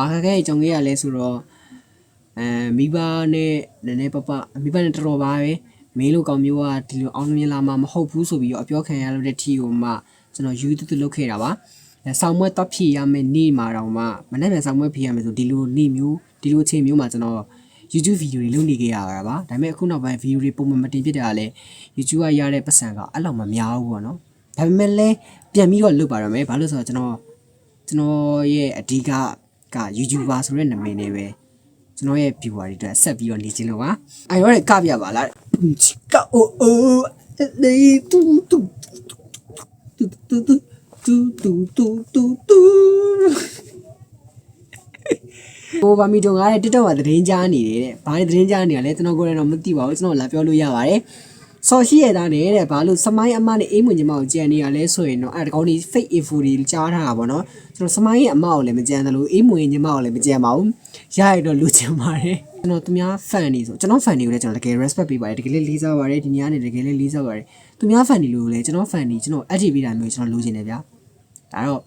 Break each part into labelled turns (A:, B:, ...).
A: ဘာခက်ခဲကြုံခဲ့ရလဲဆိုတော့အဲမိဘနဲ့နည်းနည်းပပမိဘနဲ့တော်တော်ပါပဲမင်းလိုကောင်မျိုးကဒီလိုအောင်မြင်လာမှာမဟုတ်ဘူးဆိုပြီးတော့အပြောခံရလို့တဲ့ ठी ကိုမှကျွန်တော်ယူတူတူလုပ်ခဲ့တာပါအဲဆောင်းမွဲတော့ဖြည့်ရမယ်နေ့မှာတော့မှမနေ့ပြန်ဆောင်းမွဲဖြည့်ရမယ်ဆိုဒီလိုနေ့မျိုးဒီလိုအချိန်မျိုးမှာကျွန်တော် YouTube ဗီဒီယိုတွေလုပ်နေခဲ့ရတာပါဒါပေမဲ့အခုနောက်ပိုင်းဗီဒီယိုတွေပုံမှန်မတင်ဖြစ်တာကလည်း YouTube ကရတဲ့ပတ်စံကအဲ့လောက်မများဘူးပေါ့နော်ဒါပေမဲ့လည်းပြန်ပြီးတော့လုပ်ပါရမယ်ဘာလို့လဲဆိုတော့ကျွန်တော်ကျွန်တော်ရဲ့အဓိက က YouTuber ဆိုတဲ့နာမည်နဲ့ပဲကျွန်တော်ရဲ့ viewer တွေအတွက်ဆက်ပြီးတော့နေခြင်းလို့ပါအဲ့ရောကပြပါလားကအိုအိုလေတူတူတူတူတူတူတူတူတူတူဟိုဗာမီတုံကလည်း TikTok မှာသတင်းကြားနေတယ်တဲ့။ဘာလဲသတင်းကြားနေရလဲကျွန်တော်ကိုယ်လည်းတော့မသိပါဘူးကျွန်တော်လာပြောလို့ရပါတယ်။ ဆော်ရှိရတာနဲ့တဲ့ဘာလို့စမိုင်းအမနဲ့အေးမွန်ညီမကိုကြံနေရလဲဆိုရင်တော့အဲတကောင်းဒီ fake info တွေကြားထားတာပေါ့နော်။ကျွန်တော်စမိုင်းရဲ့အမကိုလည်းမကြံတယ်လို့အေးမွန်ညီမကိုလည်းမကြံပါဘူး။ရရတော့လူချင်ပါတယ်။ကျွန်တော်သူများ fan တွေဆိုကျွန်တော် fan တွေကိုလည်းကျွန်တော်တကယ် respect ပေးပါတယ်တကယ်လေးလေးစားပါတယ်ဒီညနေတကယ်လေးလေးစားပါတယ်။သူများ fan တွေလို့လည်းကျွန်တော် fan တွေကျွန်တော် active ပေးတာမျိုးကျွန်တော်လိုချင်တယ်ဗျာ။ဒါတော့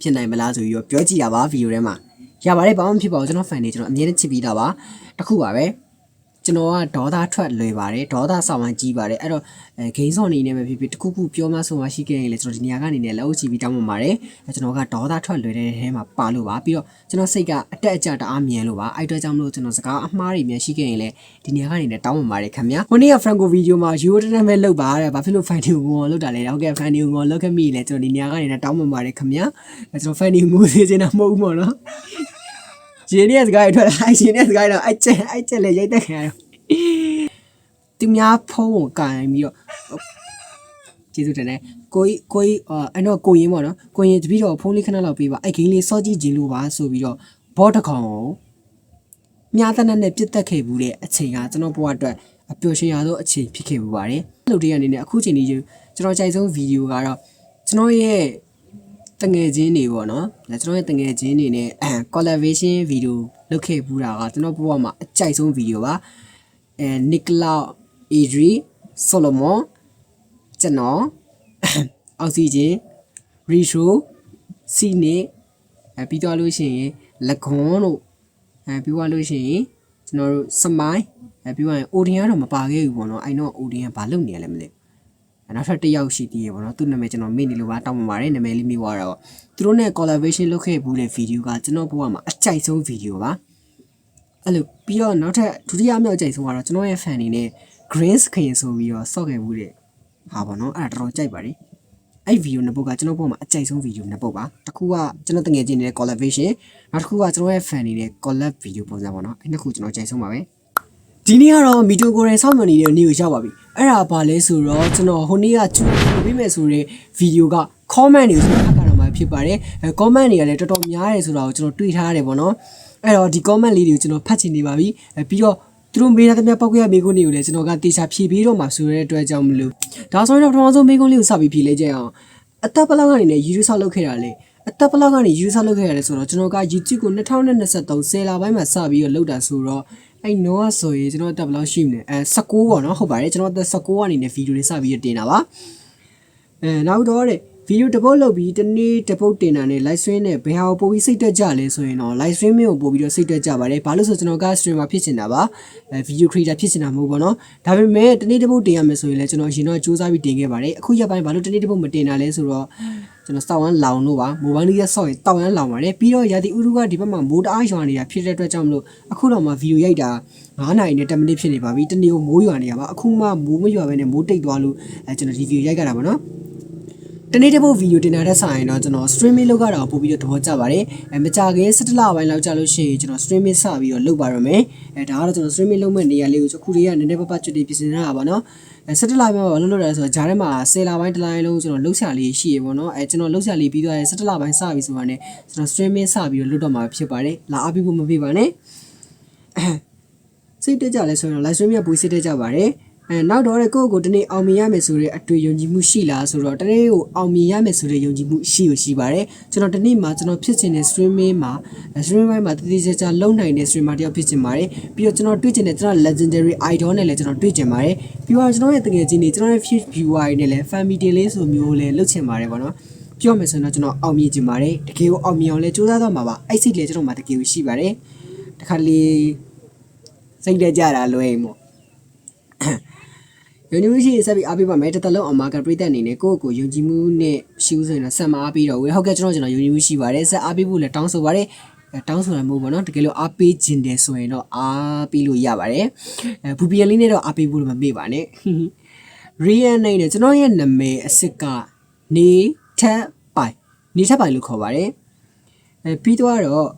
A: ဖြစ်နိုင်မလားဆိုပြီးတော့ပြောကြည့်တာပါဗီဒီယိုထဲမှာရပါတယ်ဘာမှမဖြစ်ပါဘူးကျွန်တော် fan တွေကျွန်တော်အမြဲတမ်းချစ်ပြီးသားပါတခုပါပဲ ကျွန်တော်ကဒေါသထွက်လွယ်ပါတယ်ဒေါသဆောင်မှကြီးပါတယ်အဲ့တော့အဲဂိမ်းစော်အနေနဲ့ပဲဖြစ်ဖြစ်တခုခုပြောမှဆိုမှရှိခဲ့ရင်လေကျွန်တော်ဒီနေရာကနေလည်းလက်အုပ်ချပြီးတောင်းပန်ပါတယ်အဲကျွန်တော်ကဒေါသထွက်လွယ်တဲ့ထဲမှာပါလို့ပါပြီးတော့ကျွန်တော်စိတ်ကအတက်အကျတအားမြင်လို့ပါအဲ့အတွက်ကြောင့်မလို့ကျွန်တော်စကားအမှားတွေများရှိခဲ့ရင်လည်းဒီနေရာကနေလည်းတောင်းပန်ပါတယ်ခင်ဗျာခုနေ့က Franco video မှာ Euro တန်းပဲလောက်ပါတဲ့ဘာဖြစ်လို့ fan တွေကိုငေါ်လောက်တာလဲဟုတ်ကဲ့ fan တွေကိုငေါ်လောက်ခဲ့မိလဲကျွန်တော်ဒီနေရာကနေလည်းတောင်းပန်ပါတယ်ခင်ဗျာအဲကျွန်တော် fan တွေကိုငိုစေချင်တာမဟုတ်ဘူးပေါ့နော် ရှင်ရဲ့စကားတွေထွက်လာအဲ့ရှင်ရဲ့စကားတွေတော့အဲ့ချက်အဲ့ချက်လေရိုက်တက်ခံရတော့သူများဖုံးကိုကန်ပြီးတော့ကျေးဇူးတင်တယ်ကိုကြီးကိုကြီးအဲ့တော့ကိုရင်ပေါ့နော်ကိုရင်တပည့်တော်ဖုန်းလေးခဏလောက်ပေးပါအဲ့ဂိမ်းလေးစောကြည့်ခြင်းလို့ပါဆိုပြီးတော့ဘောတစ်ကောင်ကိုမြားတနက်နဲ့ပြစ်တက်ခဲ့ဘူးတဲ့အချိန်ကကျွန်တော်ဘဝအတွက်အပျော်ရွှင်ရသောအချိန်ဖြစ်ခဲ့ပူပါတယ်အဲ့လိုတည်းအနေနဲ့အခုချိန်ကြီးကျွန်တော်ကြိုက်ဆုံးဗီဒီယိုကတော့ကျွန်တော်ရဲ့ တငယ်ချင်းတွေပေါ့နော်ဒါကျွန်တော်ရဲ့တငယ်ချင်းတွေနဲ့ collaboration video လုပ်ခဲ့ပူတာကကျွန်တော်ဘဝမှာအကြိုက်ဆုံးဗီဒီယိုပါအဲ Nicolas Adri Solomon ကျွန်တော်အောက်ဆီဂျင် Retro စီနေအဲပြီးတော့လို့ရှိရင်လက်ခွန်တို့အဲပြီးသွားလို့ရှိရင်ကျွန်တော်တို့စမိုင်းအဲပြီးသွားရင် Odin ကတော့မပါခဲ့ဘူးပေါ့နော်အဲ့တော့ Odin ကဘာလုပ်နေရလဲမသိဘူး နောက်ထပ်တစ်ယောက်ရှိသေးရေပေါ့နော်သူ့နာမည်ကျွန်တော်မေ့နေလို့ပါတောင်းပန်ပါတယ်နာမည်လေးမေ့သွားတော့သူတို့နဲ့ collaboration လုပ်ခဲ့ဘူးတဲ့ဗီဒီယိုကကျွန်တော်ဘဝမှာအကြိုက်ဆုံးဗီဒီယိုပါအဲ့လိုပြီးတော့နောက်ထပ်ဒုတိယမြောက်အကြိုက်ဆုံးကတော့ကျွန်တော်ရဲ့ fan တွေနဲ့ green screen ဆိုပြီးတော့စော့ခဲ့ဘူးတဲ့ဟာပေါ့နော်အဲ့ဒါတော်တော်ကြိုက်ပါတယ်အဲ့ဗီဒီယိုနှစ်ပုတ်ကကျွန်တော်ဘဝမှာအကြိုက်ဆုံးဗီဒီယိုနှစ်ပုတ်ပါတစ်ခုကကျွန်တော်တငယ်ချင်းနေတဲ့ collaboration နောက်တစ်ခုကကျွန်တော်ရဲ့ fan တွေနဲ့ collab ဗီဒီယိုပုံစံပေါ့နော်အဲ့နှစ်ခုကျွန်တော်ကြိုက်ဆုံးပါပဲ ဒီနေ့ကတော့မီတိုကိုရင်စောင့်မနေတဲ့နေ့ကိုရောက်ပါပြီအဲ့ဒါဘာလဲဆိုတော့ကျွန်တော်ဟိုနေ့ကချူပေးမယ်ဆိုတဲ့ဗီဒီယိုက comment တွေဆိုတော့ကတော့မှဖြစ်ပါတယ်အဲ comment တွေကလည်းတော်တော်များတယ်ဆိုတာကိုကျွန်တော်တွေ့ထားရတယ်ပေါ့နော်အဲ့တော့ဒီ comment လေးတွေကိုကျွန်တော်ဖတ်ချင်နေပါပြီအဲပြီးတော့သူတို့မေးတဲ့မြတ်ပောက်ကြရမေးခွန်းတွေကိုလည်းကျွန်တော်ကတေချာဖြေပေးတော့မှာဆိုတဲ့အတွက်ကြောင့်မလို့ဒါဆိုရင်တော့ပထမဆုံးမေးခွန်းလေးကိုစပြီးဖြေလိုက်ကြအောင်အသက်ဘလောက်ကနေလည်း YouTube ဆောက်လုပ်ခဲ့တာလေအသက်ဘလောက်ကနေ YouTube ဆောက်လုပ်ခဲ့ရတယ်ဆိုတော့ကျွန်တော်က YouTube ကို2023ဆယ်လပိုင်းမှာစပြီးတော့လုပ်တာဆိုတော့ အဲ့တော့ဆိုရင်ကျွန်တော်တက်ဘလောက်ရှိမလဲအဲ16ပေါ့နော်ဟုတ်ပါတယ်ကျွန်တော်တက်16ကနေနဲ့ဗီဒီယိုလေးစပြီးတော့တင်တာပါအဲနောက်တော့တဲ့ ဗီဒီယိုတစ်ပုတ်လုပ်ပြီးတနေ့တစ်ပုတ်တင်တာနဲ့ live stream နဲ့ဘယ်ဟာကိုပို့ပြီးစိတ်တက်ကြလဲဆိုရင်တော့ live stream ကိုပို့ပြီးတော့စိတ်တက်ကြပါတယ်ဘာလို့ဆိုကျွန်တော်က streamer ဖြစ်ချင်တာပါအဲ video creator ဖြစ်ချင်တာမဟုတ်ပါတော့ဒါပေမဲ့တနေ့တစ်ပုတ်တင်ရမယ်ဆိုရင်လည်းကျွန်တော်အရင်တော့စူးစမ်းပြီးတင်ခဲ့ပါတယ်အခုရက်ပိုင်းဘာလို့တနေ့တစ်ပုတ်မတင်တာလဲဆိုတော့ကျွန်တော်စောက်ဝမ်းလောင်လို့ပါမိုဘိုင်းလေးရဆော့ရင်တောက်ရမ်းလောင်ပါတယ်ပြီးတော့ရာသီဥတုကဒီဘက်မှာမိုးတအားရွာနေတာဖြစ်တဲ့အတွက်ကြောင့်မလို့အခုတော့မှဗီဒီယိုရိုက်တာ9နာရီနဲ့10မိနစ်ဖြစ်နေပါပြီတနေ့ကိုမိုးရွာနေရပါအခုမှမိုးမရွာဘဲနဲ့မိုးတိတ်သွားလို့အဲကျွန်တော်ဒီဗီဒီယိုရိုက်ကြတာပါနော် တနေ့တစ်ပုတ်ဗီဒီယိုတင်တာတဲ့ဆိုင်တော့ကျွန်တော် streaming လုပ်ရတာပို့ပြီးတော့သဘောကျပါတယ်အဲမကြခင်17လပိုင်းလောက်ကြာလို့ရှိရင်ကျွန်တော် streaming စပြီးတော့လုပ်ပါရမယ်အဲဒါကတော့ကျွန်တော် streaming လုပ်မဲ့နေရာလေးကိုအခုတည်းကနည်းနည်းပပကျွတ်တီပြင်ဆင်နေတာပါနော်အဲ17လပိုင်းမှာလုပ်လို့ရတယ်ဆိုတော့ဂျားထဲမှာ10လပိုင်းတစ်လိုင်းလုံးကျွန်တော်လှုပ်ရှားလေးရှိရေပေါ့နော်အဲကျွန်တော်လှုပ်ရှားလေးပြီးတော့17လပိုင်းစပြီဆိုတာနဲ့ကျွန်တော် streaming စပြီးတော့လုပ်တော့မှာဖြစ်ပါတယ်လာအားပေးဖို့မပေးပါနဲ့စိတ်တက်ကြလဲဆိုရင် live stream ရပူစိတ်တက်ကြပါတယ် အဲနောက်တော့ကိုယ့်ကိုတနေ့အောင်မြင်ရမယ်ဆိုတဲ့အတွေ့ယုံကြည်မှုရှိလားဆိုတော့တနေ့ကိုအောင်မြင်ရမယ်ဆိုတဲ့ယုံကြည်မှုရှိကိုရှိပါတယ်ကျွန်တော်တနေ့မှာကျွန်တော်ဖြစ်ချင်တဲ့ streaming မှာ streaming ပိုင်းမှာတတိကျကျလုံနိုင်တဲ့ streamer တယောက်ဖြစ်ချင်ပါတယ်ပြီးတော့ကျွန်တော်တွေ့ချင်တဲ့ကျွန်တော် legendary idol နဲ့လည်းကျွန်တော်တွေ့ချင်ပါတယ်ပြီးတော့ကျွန်တော်ရဲ့တကယ်ချင်းနေကျွန်တော်ရဲ့ viewer တွေနဲ့လည်း family လေးဆိုမျိုးလည်းလုပ်ချင်ပါတယ်ပေါ့နော်ပြောမယ်ဆိုရင်တော့ကျွန်တော်အောင်မြင်ချင်ပါတယ်တကယ်ကိုအောင်မြင်အောင်လဲစူးစမ်းသွားမှာပါအဲ့စိတ်လေကျွန်တော်မှာတကယ်ကိုရှိပါတယ်တခါလေစိတ်တက်ကြတာလွယ်မို့ ယုံကြည်မှုရှိရင်ဆက်ပြီးအားပေးပါမယ်တစ်သက်လုံးအောင်မာကပြည့်တဲ့အနေနဲ့ကိုယ့်ကိုယ်ယုံကြည်မှုနဲ့ရှိဦးဆိုရင်တော့ဆက်မအားပေးတော့ဘူးဟုတ်ကဲ့ကျွန်တော်ကျွန်တော်ယုံကြည်မှုရှိပါတယ်ဆက်အားပေးဖို့လည်းတောင်းဆိုပါတယ်အဲတောင်းဆိုတာမဟုတ်ပါတော့တကယ်လို့အားပေးခြင်းတယ်ဆိုရင်တော့အားပေးလို့ရပါတယ်အဲဘူပီယန်လေးနဲ့တော့အားပေးဖို့တော့မမေ့ပါနဲ့ရီယန်နိုင်နဲ့ကျွန်တော်ရဲ့နာမည်အစ်စ်ကနေထက်ပိုင်နေထက်ပိုင်လို့ခေါ်ပါတယ်အဲပြီးတော့တော့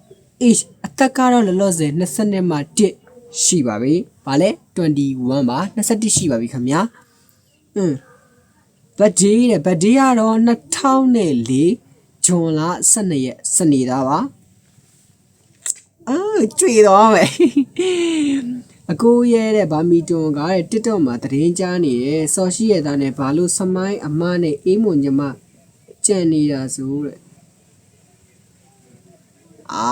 A: age အသက်ကတော့လောလောဆယ်20နှစ်မှ1ရှိပါပြီ။ ဗာလဲ21ပါ21ရှိပါပြီခင်ဗျာ။อืมဘတ်ဒေးတဲ့ဘတ်ဒေးကတော့2004ဇွန်လ12ရက်စနေသားပါ။အာကြွေတော့မယ်။အကိုရဲတဲ့ဗာမီတွန်ကတဲ့ TikTok မှာသတင်းကြားနေတယ်။ဆော်ရှိရသားနဲ့ဘာလို့စမိုင်းအမနဲ့အေးမွန်ညမကြံနေတာဆိုတဲ့။အာ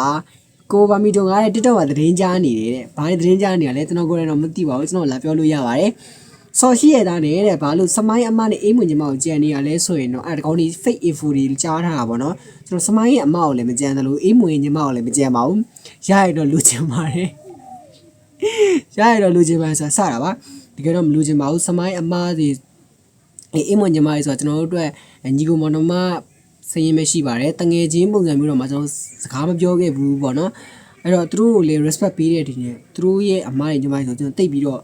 A: ကိုဗာမီတွန်ကတဲ့ TikTok မှာသတင်းကြားနေတယ်တဲ့။ဘာလဲသတင်းကြားနေရလဲကျွန်တော်ကိုယ်လည်းတော့မသိပါဘူးကျွန်တော်လာပြောလို့ရပါတယ်။ဆော်ရှိရသားနဲ့တဲ့ဘာလို့စမိုင်းအမနဲ့အေးမွန်ညမကိုကြံနေရလဲဆိုရင်တော့အဲ့ဒါကောင်းဒီ fake info တွေကြားထားတာပေါ့နော်။ကျွန်တော်စမိုင်းရဲ့အမကိုလည်းမကြံတယ်လို့အေးမွန်ရဲ့ညမကိုလည်းမကြံပါဘူး။ရရတော့လူချင်ပါတယ်။ရရတော့လူချင်းပါဆိုတာစတာပါတကယ်တော့မလူချင်းပါဘူးစမိုင်းအမားစီအေးအမွန်ညီမလေးဆိုတာကျွန်တော်တို့အတွက်ညီကိုမောင်နှမ စရင်မရှိပါတယ်တငယ်ချင်းပုံစံမျိုးတော့မှကျွန်တော်စကားမပြောခဲ့ဘူးပေါ့နော်အဲ့တော့သူတို့ကိုလေ respect ပေးတဲ့ဒီနေ့သူတို့ရဲ့အမားရဲ့ညီမလေးဆိုကျွန်တော်တိတ်ပြီးတော့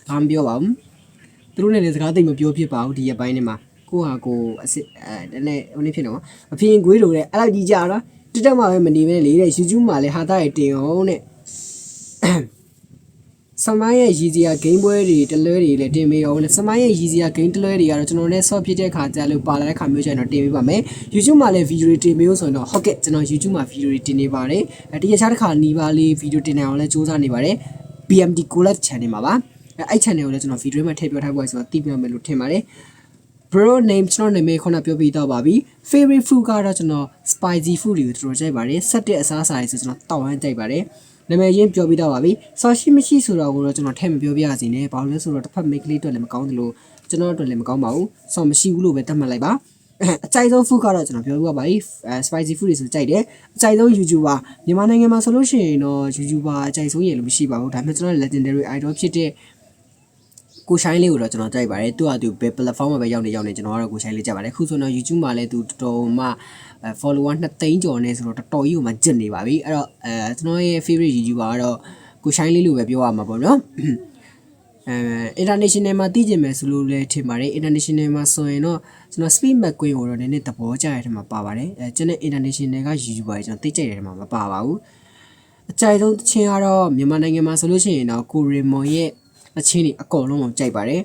A: စကားမပြောပါဘူးသူတို့နဲ့လည်းစကားတိတ်မပြောဖြစ်ပါဘူးဒီရက်ပိုင်းထဲမှာကိုဟာကိုအစ်အဲနည်းနည်းဟိုနေ့ဖြစ်တော့မဖြစ်ရင်ဂွေးလိုတဲ့အဲ့လောက်ကြီးကြတော့တက်တက်မှပဲမနေပဲလေတဲ့ YouTube မှာလည်းဟာတာရဲ့တင်အောင်တဲ့ ဆမိုင်းရဲ့ရည်စရာဂိမ်းပွဲတွေတလွဲတွေလည်းတင်ပေးအောင်ဆမိုင်းရဲ့ရည်စရာဂိမ်းတလွဲတွေကတော့ကျွန်တော်နဲ့ soft ဖြစ်တဲ့ခါကြလို့ပါလာတဲ့ခါမျိုးကျရင်တော့တင်ပေးပါမယ် YouTube မှာလည်း video တွေတင်ပေးလို့ဆိုရင်တော့ဟုတ်ကဲ့ကျွန်တော် YouTube မှာ video တွေတင်နေပါတယ်အဲတရခြားတစ်ခါနီးပါးလေး video တင်နေအောင်လည်းစူးစမ်းနေပါတယ် BMD Collab channel မှာပါအဲအဲ့ channel ကိုလည်းကျွန်တော် video မှာထည့်ပြောထားဖို့ဆိုတော့သိပြမယ်လို့ထင်ပါတယ် bro name ကျွန်တော်နာမည်ခုနပြောပြတော့ပါပြီ favorite food ကတော့ကျွန်တော် spicy food တွေကိုတော်တော်ကြိုက်ပါတယ်ဆက်တဲ့အစားအစာတွေဆိုကျွန်တော်တောက်ဝမ်းကြိုက်ပါတယ် နာမည်ချင်းပြောပြတော့ပါပြီဆော်ရှိမရှိဆိုတော့ကိုတော့ကျွန်တော်ထည့်မပြောပြရစီနဲ့ဘာလို့လဲဆိုတော့တစ်ဖက် make လေးအတွက်လည်းမကောင်းသလိုကျွန်တော်အတွက်လည်းမကောင်းပါဘူးဆော်မရှိဘူးလို့ပဲတတ်မှတ်လိုက်ပါအကြိုက်ဆုံး food ကတော့ကျွန်တော်ပြောပြပါပြီအဲ spicy food တွေဆိုကြိုက်တယ်အကြိုက်ဆုံး YouTuber မြန်မာနိုင်ငံမှာဆိုလို့ရှိရင်တော့ YouTuber အကြိုက်ဆုံးရလို့မရှိပါဘူးဒါပေမဲ့ကျွန်တော် legendary idol ဖြစ်တဲ့ကိုရှိုင်းလေးကိုတော့ကျွန်တော်ကြိုက်ပါတယ်သူကသူဘယ် platform မှာပဲရောက်နေရောက်နေကျွန်တော်ကတော့ကိုရှိုင်းလေးကြိုက်ပါတယ်အခုဆိုတော့ YouTube မှာလည်းသူတော်တော်မှ follower 2သိန်းကျော်နေဆိုတော့တော်တော်ကြီးကိုမှကျစ်နေပါပြီအဲ့တော့အဲကျွန်တော်ရဲ့ favorite YouTuber ကတော့ကိုရှိုင်းလေးလို့ပဲပြောရမှာပေါ့နော်အဲ international မှာသိကျင်မယ်ဆိုလို့လည်းထင်ပါတယ် international မှာဆိုရင်တော့ကျွန်တော် speed mcqueen ကိုတော့နည်းနည်းသဘောကျတဲ့ထဲမှာပါပါတယ်အဲကျွန်တော် international က YouTuber တွေကျွန်တော်သိကြတဲ့ထဲမှာမပါပါဘူးအကြိုက်ဆုံးသချင်းကတော့မြန်မာနိုင်ငံမှာဆိုလို့ရှိရင်တော့ကိုရီမွန်ရဲ့အချင်းတွေအကုန်လုံးကိုကြိုက်ပါတယ်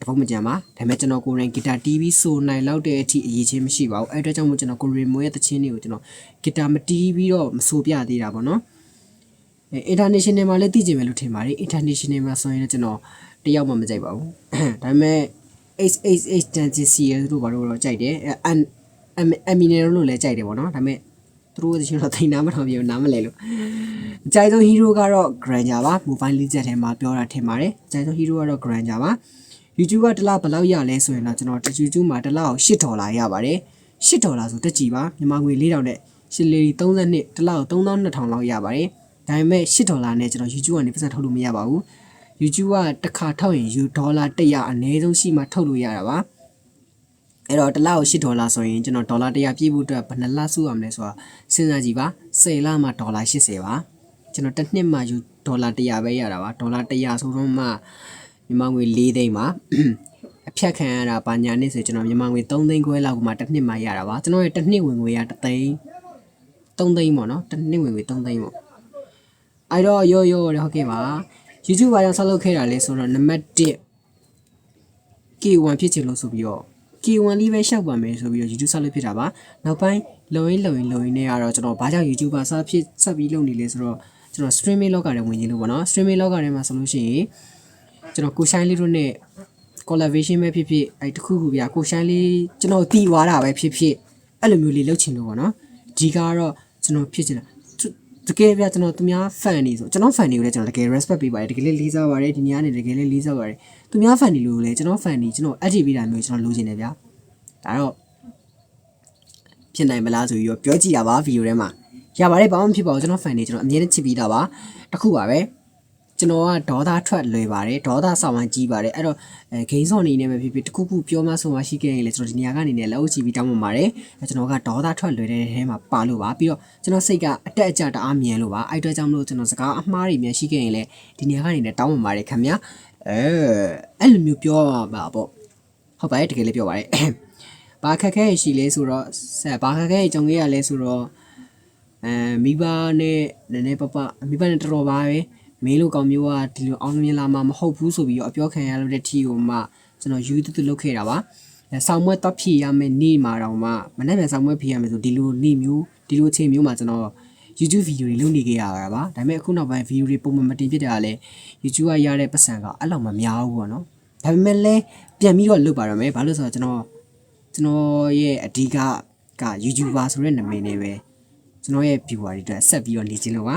A: တပုတ်မကြံပါဒါပေမဲ့ကျွန်တော်ကိုယ်တိုင်ဂီတာတီးပြီးဆိုနိုင်လောက်တဲ့အထိအရေးချင်းမရှိပါဘူးအဲ့အတွက်ကြောင့်မို့ကျွန်တော်ကိုရီမွန်ရဲ့သချင်းတွေကိုကျွန်တော်ဂီတာမတီးပြီးတော့မဆိုပြသေးတာပေါ့နော်အဲ international မှာလည်းသိကြမယ်လို့ထင်ပါတယ် international မှာဆိုရင်လည်းကျွန်တော်တယောက်မှမကြိုက်ပါဘူးဒါပေမဲ့ HHH Dance CS တို့ဘာလို့တော့ကြိုက်တယ်အဲ Eminem လို့လည်းကြိုက်တယ်ပေါ့နော်ဒါပေမဲ့သူတို့ချင်းတော့သိနာမထောင်ပြဘူးနားမလဲလို့အကြိုက်ဆုံး hero ကတော့ Granger ပါ mobile legend ထဲမှာပြောတာထင်ပါတယ်အကြိုက်ဆုံး hero ကတော့ Granger ပါ YouTube ကတစ်လဘယ်လောက်ရလဲဆိုရင်တော့ကျွန်တော် YouTube မှာတစ်လကို8ဒေါ်လာရပါတယ်8ဒေါ်လာဆိုတက်ကြည်ပါမြန်မာငွေ4000နဲ့ရှစ်လီ32တစ်လကို3200လောက်ရပါတယ်ဒါပေမဲ့8ဒေါ်လာနဲ့ကျွန်တော် YouTube ကနေပတ်စံထုတ်လို့မရပါဘူး YouTube ကတစ်ခါထောက်ရင် U ဒေါ်လာ100အနည်းဆုံးရှိမှထုတ်လို့ရတာပါအဲ့တော့တစ်လကို8ဒေါ်လာဆိုရင်ကျွန်တော်ဒေါ်လာ100ပြည့်ဖို့အတွက်ဘယ်နှလစုရမလဲဆိုတာစဉ်းစားကြည့်ပါ10လမှဒေါ်လာ80ပါကျွန်တော်တစ်နှစ်မှယူဒေါ်လာ100ပဲရတာပါဒေါ်လာ100ဆိုတော့မှ မြန်မာငွေ4သိန်းပါအဖြတ်ခံရတာပါညာနှစ်ဆိုကျွန်တော်မြန်မာငွေ3သိန်းခွဲလောက်မှတစ်နှစ်မှရတာပါကျွန်တော်ရဲ့တစ်နှစ်ဝင်ငွေရ1သိန်း3သိန်းပေါ့နော်တစ်နှစ်ဝင်ငွေ3သိန်းပေါ့အဲ့တော့ရောရောဟုတ်ကဲ့ပါ YouTube ဘာကြောင့်ဆက်လုပ်ခဲ့တာလဲဆိုတော့နံပါတ်1 K1 ဖြစ်ချင်လို့ဆိုပြီးတော့ K1 လေးပဲရှောက်ပါမယ်ဆိုပြီးတော့ YouTube ဆက်လုပ်ဖြစ်တာပါနောက်ပိုင်းလုံရင်းလုံရင်းလုံရင်းနဲ့ကတော့ကျွန်တော်ဘာကြောင့် YouTuber ဆက်ဖြစ်ဆက်ပြီးလုပ်နေလဲဆိုတော့ကျွန်တော် streaming လောကထဲဝင်ခြင်းလို့ပေါ့နော် streaming လောကထဲမှာဆိုလို့ရှိရင် ကျွန်တော်ကိုရှိုင်းလေးတို့နဲ့ collaboration ပဲဖြစ်ဖြစ်အဲတခုခုပြကိုရှိုင်းလေးကျွန်တော်တီးသွားတာပဲဖြစ်ဖြစ်အဲ့လိုမျိုးလေးလုပ်ချင်လို့ပေါ့နော်ဒီကတော့ကျွန်တော်ဖြစ်ချင်တာတကယ်ပြကျွန်တော်သူများ fan နေဆိုကျွန်တော် fan တွေကိုလည်းကျွန်တော်တကယ် respect ပေးပါတယ်တကယ်လေးလေးစားပါတယ်ဒီနေရာနေတကယ်လေးလေးစားပါတယ်သူများ fan တွေလို့လည်းကျွန်တော် fan တွေကျွန်တော် active ပေးတာမျိုးကျွန်တော်လိုချင်တယ်ဗျာဒါတော့ဖြစ်နိုင်မလားဆိုပြီးတော့ပြောကြည့်တာပါဗီဒီယိုထဲမှာရပါတယ်ဘာမှမဖြစ်ပါဘူးကျွန်တော် fan တွေကျွန်တော်အမြဲတမ်းချစ်ပြီးသားပါတစ်ခုပါပဲ ကျွန်တော်ကဒေါသထွက်လွယ်ပါတယ်ဒေါသဆောင်မှကြီးပါတယ်အဲ့တော့အဲဂိမ်းစော်နေနေပဲဖြစ်ဖြစ်တစ်ခုခုပြောမှဆိုမှရှိခဲ့ရင်လေကျွန်တော်ဒီနေရာကနေလည်းလက်အုပ်ချပြီးတောင်းပန်ပါတယ်အဲကျွန်တော်ကဒေါသထွက်လွယ်တဲ့ထဲမှာပါလို့ပါပြီးတော့ကျွန်တော်စိတ်ကအတက်အကျတအားမြင်လို့ပါအဲ့အတွက်ကြောင့်မလို့ကျွန်တော်စကားအမှားတွေမြန်ရှိခဲ့ရင်လေဒီနေရာကနေလည်းတောင်းပန်ပါတယ်ခင်ဗျာအဲအဲ့လိုမျိုးပြောပါပါပေါ့ဟုတ်ပါတယ်တကယ်လေးပြောပါတယ်ဘာခက်ခဲရှိလဲဆိုတော့ဆက်ဘာခက်ခဲကြုံခဲ့ရလဲဆိုတော့အဲမိဘနဲ့နည်းနည်းပပမိဘနဲ့တော်တော်ပါပဲ မင်းလိုကောင်မျိုးကဒီလိုအောင်မြင်လာမှာမဟုတ်ဘူးဆိုပြီးတော့အပြောခံရလို့တဲ့ထီကိုမှကျွန်တော်ယူတူတူလုပ်ခဲ့တာပါအဲဆောင်းမွဲတော့ဖြည့်ရမယ်နေ့မှာတော့မှမနေ့ပြန်ဆောင်းမွဲဖြည့်ရမယ်ဆိုဒီလိုနေ့မျိုးဒီလိုအချိန်မျိုးမှာကျွန်တော် YouTube ဗီဒီယိုတွေလုပ်နေခဲ့ရတာပါဒါပေမဲ့အခုနောက်ပိုင်းဗီဒီယိုတွေပုံမှန်မတင်ဖြစ်တာကလည်း YouTube ကရတဲ့ပတ်စံကအဲ့လောက်မများဘူးပေါ့နော်ဒါပေမဲ့လည်းပြန်ပြီးတော့လုပ်ပါရမယ်ဘာလို့လဲဆိုတော့ကျွန်တော်ကျွန်တော်ရဲ့အဓိကက YouTuber ဆိုတဲ့နာမည်နဲ့ပဲကျွန်တော်ရဲ့ viewer တွေအတွက်ဆက်ပြီးတော့နေခြင်းလို့ပါ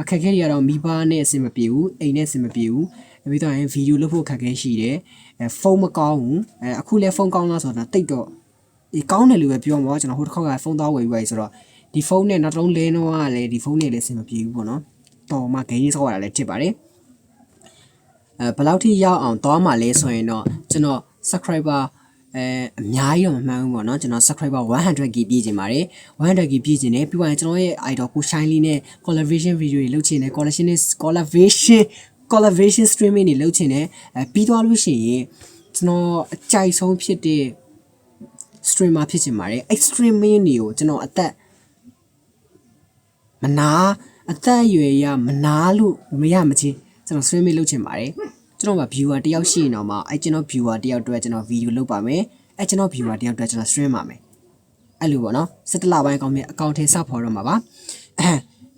A: အခက်အခဲတွေကတော့မိဘနဲ့အဆင်မပြေဘူးအိမ်နဲ့အဆင်မပြေဘူးပြီးတော့ရင်ဗီဒီယိုလုပ်ဖို့အခက်အခဲရှိတယ်အဲဖုန်းမကောင်းဘူးအဲအခုလဲဖုန်းကောင်းလားဆိုတော့တိတ်တော့ဒီကောင်းတယ်လို့ပဲပြောမှာပါကျွန်တော်ဟိုတစ်ခေါက်ကဖုန်းသားဝယ်ပြီးပါဆိုတော့ဒီဖုန်းနဲ့နောက်တစ်လုံးလဲတော့ကလည်းဒီဖုန်းနဲ့လည်းအဆင်မပြေဘူးပေါ့နော်တော်မှဂိမ်းကြီးဆောက်ရတာလည်းဖြစ်ပါတယ်အဲဘယ်လောက်ထိရောက်အောင်သွားမှလဲဆိုရင်တော့ကျွန်တော် subscriber အဲအများကြီးတော့မမှန်ဘူးပေါ့နော်ကျွန်တော် subscriber 100k ပြည့်ချင်ပါတယ် 100k ပြည့်ချင်တယ်ပြီးတော့ကျွန်တော်ရဲ့ idol ကို shiny နဲ့ collaboration video တွေလုပ်ချင်တယ် collaboration နဲ့ collaboration collaboration streaming တွေလုပ်ချင်တယ်အဲပြီးသွားလို့ရှိရင်ကျွန်တော်အကြိုက်ဆုံးဖြစ်တဲ့ streamer ဖြစ်ချင်ပါတယ် extreme တွေကိုကျွန်တော်အသက်မနာအသက်အရွယ်ရမနာလို့မရမချင်းကျွန်တော် streaming လုပ်ချင်ပါတယ် ကျွန်တော်မှာ viewer တယောက်ရှိရင်တော့မှအဲကျွန်တော် viewer တယောက်အတွက်ကျွန်တော် video လုပ်ပါမယ်အဲကျွန်တော် viewer တယောက်အတွက်ကျွန်တော် stream ပါမယ်အဲ့လိုပေါ့နော်17လပိုင်းအကောင့်မြေအကောင့်ထဲစဖော်တော့မှာပါ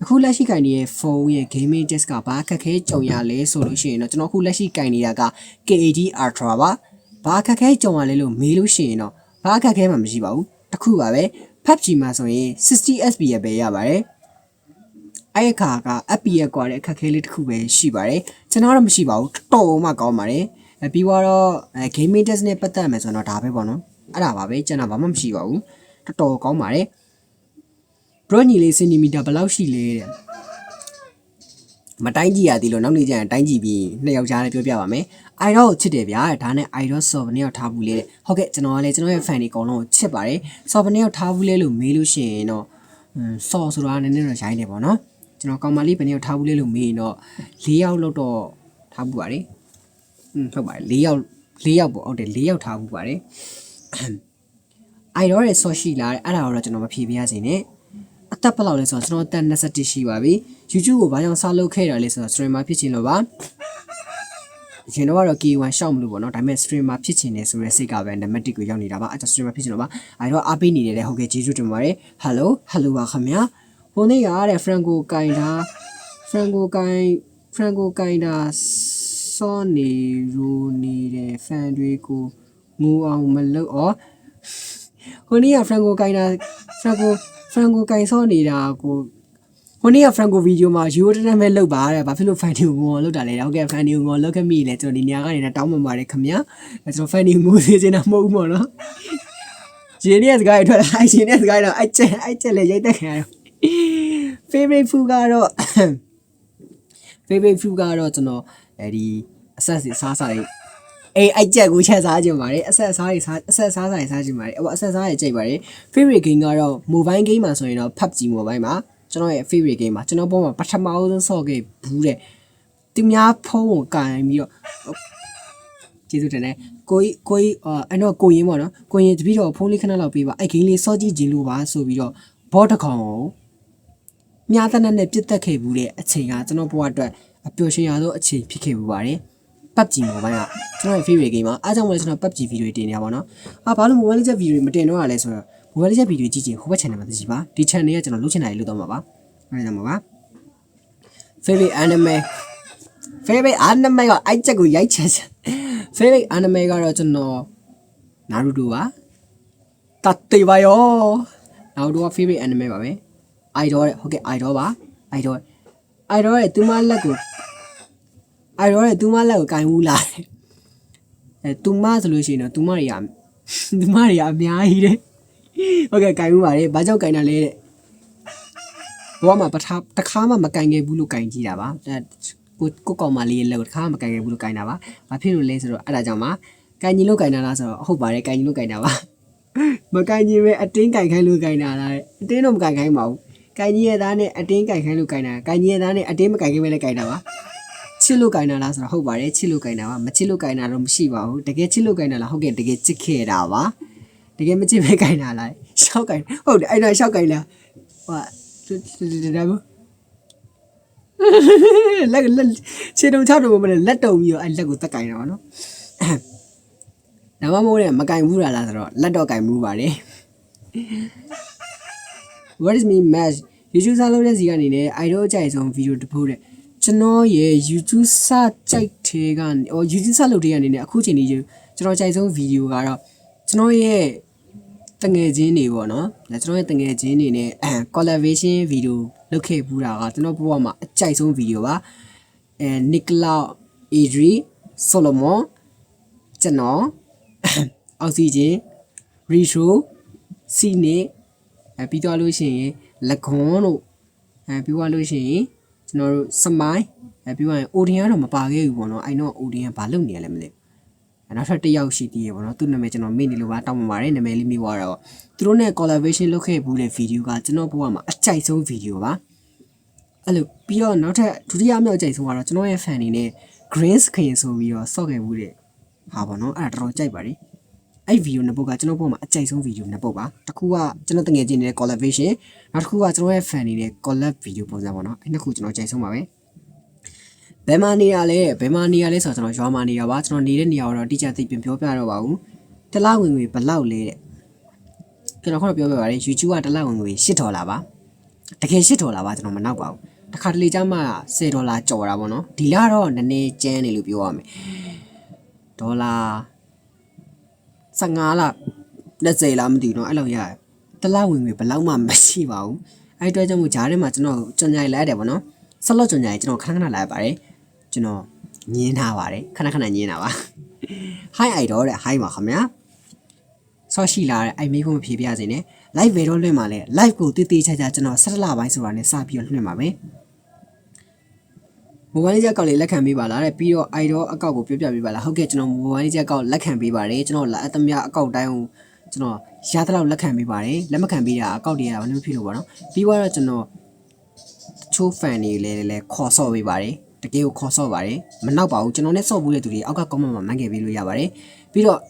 A: အခုလက်ရှိကင်နေတဲ့ဖုန်းရဲ့ gaming desk ကဘာအခက်ခဲကြုံရလဲဆိုလို့ရှိရင်တော့ကျွန်တော်အခုလက်ရှိကင်နေတာက KAD Ultra ပါဘာအခက်ခဲကြုံရလဲလို့မေးလို့ရှိရင်တော့ဘာအခက်ခဲမှမရှိပါဘူးတစ်ခုပါပဲ PUBG မှာဆိုရင် 60 FPS ပဲရပါတယ် အဲ့အခါကအပီရက်ကွာတဲ့အခက်ခဲလေးတစ်ခုပဲရှိပါတယ်ကျွန်တော်တော့မရှိပါဘူးတော်တော်မှကောင်းပါတယ်ပြီးတော့ gaming test နဲ့ပတ်သက်မယ်ဆိုတော့ဒါပဲပေါ့နော်အဲ့ဒါပါပဲကျွန်တော်ဘာမှမရှိပါဘူးတော်တော်ကောင်းပါတယ် bro ညီလေးစင်တီမီတာဘယ်လောက်ရှိလဲတဲ့မတိုင်းကြည့်ရသေးလို့နောက်နေ့ကျရင်တိုင်းကြည့်ပြီးနှစ်ယောက်ကြားနဲ့ပြောပြပါမယ်။ Idol ကိုချစ်တယ်ဗျာ။ဒါနဲ့ Idol Server နဲ့ထားဘူးလေ။ဟုတ်ကဲ့ကျွန်တော်ကလည်းကျွန်တော်ရဲ့ fan တွေအကုန်လုံးကိုချစ်ပါတယ်။ Server နဲ့ထားဘူးလေလို့မေးလို့ရှိရင်တော့ Server ဆိုတာနည်းနည်းတော့ရိုင်းနေပါတော့။ ကျွန်တော်ကောင်မလေးဘယ်နှစ်ယောက်ထားဘူးလဲလို့မေးရင်တော့၄ယောက်လောက်တော့ထားဘူးပါတယ်။อืมဟုတ်ပါတယ်၄ယောက်၄ယောက်ပေါ့ဟုတ်တယ်၄ယောက်ထားဘူးပါတယ်။ idol ရဲ့ဆော့ရှိလားတဲ့အဲ့ဒါတော့ကျွန်တော်မဖြေပြရစေနဲ့။အသက်ဘယ်လောက်လဲဆိုတော့ကျွန်တော်အသက်21ရှိပါပြီ။ YouTube ကိုဘာကြောင့်စလုပ်ခဲ့တာလဲဆိုတော့ streamer ဖြစ်ချင်လို့ပါ။ကျွန်တော်ကတော့ K1 ရှောက်မလို့ပေါ့နော်ဒါပေမဲ့ streamer ဖြစ်ချင်တယ်ဆိုတဲ့စိတ်ကပဲ number 1ကိုရောက်နေတာပါအဲဒါ streamer ဖြစ်ချင်လို့ပါအဲတော့အားပေးနေတယ်ဟုတ်ကဲ့ကျေးဇူးတင်ပါတယ် hello hello ပါခင်ဗျာ ဟိုနေ့ကတဲ့ Franco ကင်တာ Franco ကင် Franco ကင်တာစောနေရူနေတဲ့ fan တွေကိုငူအောင်မလုပ်ဩဟိုနေ့က Franco ကင်တာ Franco Franco ကင်စောနေတာကိုဟိုနေ့က Franco ဗီဒီယိုမှာယူတန်းမဲ့လောက်ပါတဲ့ဘာဖြစ်လို့ fan တွေကိုငေါ်လောက်တာလဲဟုတ်ကဲ့ fan တွေကိုငေါ်လောက်ခဲ့မိလဲကျွန်တော်ဒီနေရာကနေတောင်းပန်ပါတယ်ခင်ဗျာအဲကျွန်တော် fan တွေကိုငိုစေချင်တာမဟုတ်ဘူးပေါ့နော်ဂျင်းရဲ့စကားတွေထွက်လာအဲ့ဂျင်းရဲ့စကားတွေတော့အဲ့ချက်အဲ့ချက်လေရိုက်တက်ခံရတော့ favorite food ကတော့ favorite food ကတော့ကျွန်တော်အဲဒီအဆက်စီစားစားလေးအေးအိုက်ချက်ကိုချက်စားကြပါတယ်အဆက်စားတွေစားအဆက်စားစားတွေစားကြပါတယ်ဟိုအဆက်စားတွေကြိတ်ပါတယ် favorite game ကတော့ mobile game မှာဆိုရင်တော့ PUBG mobile မှာကျွန်တော်ရဲ့ favorite game မှာကျွန်တော်ပုံမှာပထမဆုံးဆော့ခဲ့ဘူးတဲ့သူများဖုန်းကိုကင်ပြီးတော့ကျေးဇူးတင်တယ်ကိုကြီးကိုကြီးအဲ့တော့ကိုရင်ပေါ့နော်ကိုရင်တပည့်တော်ဖုန်းလေးခဏလောက်ပေးပါအဲ့ game လေးစော့ကြည့်ခြင်းလို့ပါဆိုပြီးတော့ဘောတစ်ကောင်ကို မြားတနက်နဲ့ပြစ်တက်ခဲ့ဘူးတဲ့အချိန်ကကျွန်တော်ဘဝအတွက်အပျော်ရွှင်ရသောအချိန်ဖြစ်ခဲ့ဘူးပါတယ် PUBG mobile ကကျွန်တော်ရဲ့ favorite game ပါအားကြောင့်မလဲကျွန်တော် PUBG video တင်နေရပါတော့။အာဘာလို့ mobile legend video မတင်တော့ရလဲဆိုတော့ mobile legend video ကြည့်ချင်ဟိုဘက် channel မှာသိချင်ပါဒီ channel ကကျွန်တော်လုပ်ချင်တာတွေလုပ်တော့မှာပါ။အဲ့ဒါမှပါ။ favorite anime favorite anime ကအိုက်ချက်ကိုရိုက်ချက် favorite anime ကတော့ကျွန်တော် Naruto ပါ။တတ်တေပါယော။ Naruto က favorite anime ပါပဲ။ idol တဲ့ဟုတ်ကဲ့ idol ပါ idol idol ရဲ့သူမလက်ကိုအဲ့တော့တဲ့သူမလက်ကိုကင်ဘူးလားအဲသူမဆိုလို့ရှိရင်တော့သူမတွေကသူမတွေကအများကြီးတဲ့ဟုတ်ကဲ့ကင်မှုပါတယ်ဘာကြောင့်ကင်တာလဲတဲ့ဘဝမှာပထားတစ်ခါမှမကင်ခဲ့ဘူးလို့ကင်ကြည့်တာပါအဲကိုကိုကောင်မလေးရဲ့လက်ကိုတစ်ခါမှမကင်ခဲ့ဘူးလို့ကင်တာပါဘာဖြစ်လို့လဲဆိုတော့အဲ့ဒါကြောင့်ပါကင်ကြီးလို့ကင်တာလားဆိုတော့ဟုတ်ပါတယ်ကင်ကြီးလို့ကင်တာပါမကင်ကြီးပဲအတင်းကင်ခိုင်းလို့ကင်တာလားအတင်းတော့မကင်ခိုင်းပါဘူး ကင်ကြီးရဲ့သားနဲ့အတင်းကင်ခိုင်းလို့ကင်တာကင်ကြီးရဲ့သားနဲ့အတင်းမကင်ခိုင်းပဲလည်းကင်တာပါချစ်လို့ကင်တာလားဆိုတော့ဟုတ်ပါတယ်ချစ်လို့ကင်တာပါမချစ်လို့ကင်တာတော့မရှိပါဘူးတကယ်ချစ်လို့ကင်တာလားဟုတ်ကဲ့တကယ်ချစ်ခဲ့တာပါတကယ်မကြည့်ပဲကြိုင်တာလားရှောက်ကြိုင်ဟုတ်တယ်အဲ့တော့ရှောက်ကြိုင်လားဟိုဒါဘူးလက်လက်ခြေတုံချတော့မလဲလက်တုံပြီးတော့အဲ့လက်ကိုတက်ကြိုင်တာပါနော်ဒါမှမဟုတ်လေမကြိုင်ဘူးလားလားဆိုတော့လက်တော့ကြိုင်ဘူးပါတယ် What is me match YouTube စားလို့တဲ့စီကနေလည်း idol အကြိုက်ဆုံးဗီဒီယိုတစ်ပုဒ်တဲ့ကျွန်တော်ရဲ့ YouTube စကြိုက်တဲ့ကနေအော် YouTube စလုပ်တဲ့ကနေလည်းအခုချိန်ကြီးကျွန်တော်ကြိုက်ဆုံးဗီဒီယိုကတော့ကျွန်တော်ရဲ့တငယ်ချင်းတွေပေါ့နော်ဒါကျွန်တော်ရဲ့တငယ်ချင်းတွေနဲ့ collaboration video လုပ်ခဲ့ပူးတာကကျွန်တော်ဘဝမှာအကြိုက်ဆုံး video ပါအဲ Nicola Adri Solomon ကျွန်တော် Oxygen Retro Cine အဲပြီးတော့လို့ရှိရင်လက်ခွန်တို့အဲပြီးသွားလို့ရှိရင်ကျွန်တော်တို့စမိုင်းအဲပြီးသွားရင် Odin ကတော့မပါခဲ့ဘူးပေါ့နော်အဲ့တော့ Odin ကဘာလုပ်နေရလဲမသိဘူးနောက်ထပ်တစ်ယောက်ရှိသေးရပေါ့နော်သူ့နာမည်ကျွန်တော်မေ့နေလို့ပါတောင်းပန်ပါတယ်နာမည်လေးမေ့သွားတော့သူတို့နဲ့ collaboration လုပ်ခဲ့ဘူးတဲ့ဗီဒီယိုကကျွန်တော်ဘဝမှာအကြိုက်ဆုံးဗီဒီယိုပါအဲ့လိုပြီးတော့နောက်ထပ်ဒုတိယမြောက်ကြိုက်ဆုံးကတော့ကျွန်တော်ရဲ့ fan တွေနဲ့ green screen ဆိုပြီးတော့ဆော့ခဲ့ဘူးတဲ့ဟာပေါ့နော်အဲ့ဒါတော်တော်ကြိုက်ပါတယ် အဲ့ဗီဒီယိုနှစ်ပုတ်ကကျွန်တော်ဘဝမှာအကြိုက်ဆုံးဗီဒီယိုနှစ်ပုတ်ပါတစ်ခုကကျွန်တော်တငယ်ချင်းတွေနဲ့ collaboration နောက်တစ်ခုကကျွန်တော်ရဲ့ fan တွေနဲ့ collab ဗီဒီယိုပုံစံပေါ့နော်အဲ့နှစ်ခုကျွန်တော်ကြိုက်ဆုံးပါပဲဘယ်မှာနေရလဲဘယ်မှာနေရလဲဆိုတော့ကျွန်တော်ရွာမှာနေရပါကျွန်တော်နေတဲ့နေရာတော့တိကျသိပြန်ပြောပြတော့ပါဘူးတစ်လဝင်ငွေဘယ်လောက်လဲတဲ့ကျွန်တော်ခုနပြောပြပါတယ် YouTube ကတစ်လဝင်ငွေ8ဒေါ်လာပါတကယ်8ဒေါ်လာပါကျွန်တော်မနောက်ပါဘူးတစ်ခါတလေကျမှ10ဒေါ်လာကျော်တာပေါ့နော်ဒီလတော့နည်းနည်းကျန်းနေလို့ပြောရမယ်ဒေါ်လာ 15လလက်စိလားမသိဘူးเนาะအဲ့လိုရတယ်တစ်လဝင်ငွေဘယ်လောက်မှမရှိပါဘူးအဲ့အတွက်ကြောင့်မို့ဂျားထဲမှာကျွန်တော်ကြွန်ကြိုင်လိုက်ရတယ်ပေါ့နော်ဆက်လို့ကြွန်ကြိုင်ကျွန်တော်ခဏခဏလိုက်ပါတယ်ကျွန်တော်ညင်းထားပါတယ်ခဏခဏညင်းတာပါ hi idol တဲ့ hi ပါခင်ဗျာဆော့ရှိလာတဲ့အိုင်မေးဖို့မဖြေပြစေနဲ့ live ဘယ်တော့လွှင့်မှာလဲ live ကိုတည်တည်ချာချာကျွန်တော်17လပိုင်းဆိုတာနဲ့စပြီးတော့လွှင့်ပါမယ် မိုဘိုင်းလေးချက်ကောက်လေးလက်ခံပေးပါလားတဲ့ပြီးတော့ idol အကောက်ကိုပြောပြပေးပါလားဟုတ်ကဲ့ကျွန်တော်မိုဘိုင်းလေးချက်ကောက်လက်ခံပေးပါတယ်ကျွန်တော်လာအသမ ्या အကောက်တိုင်းကိုကျွန်တော်ရသလောက်လက်ခံပေးပါတယ်လက်မခံပေးတာအကောက်တွေကဘာလို့ဖြစ်လို့ပါတော့ပြီးတော့ကျွန်တော်တချို့ fan တွေလည်းလည်းခေါ်ဆော့ပေးပါတယ်တကယ်ကိုခေါ်ဆော့ပါတယ်မနောက်ပါဘူးကျွန်တော်နဲ့ဆော့ဘူးတဲ့သူတွေအောက်က comment မှာမှန်းခဲ့ပေးလို့ရပါတယ်ပြီးတော့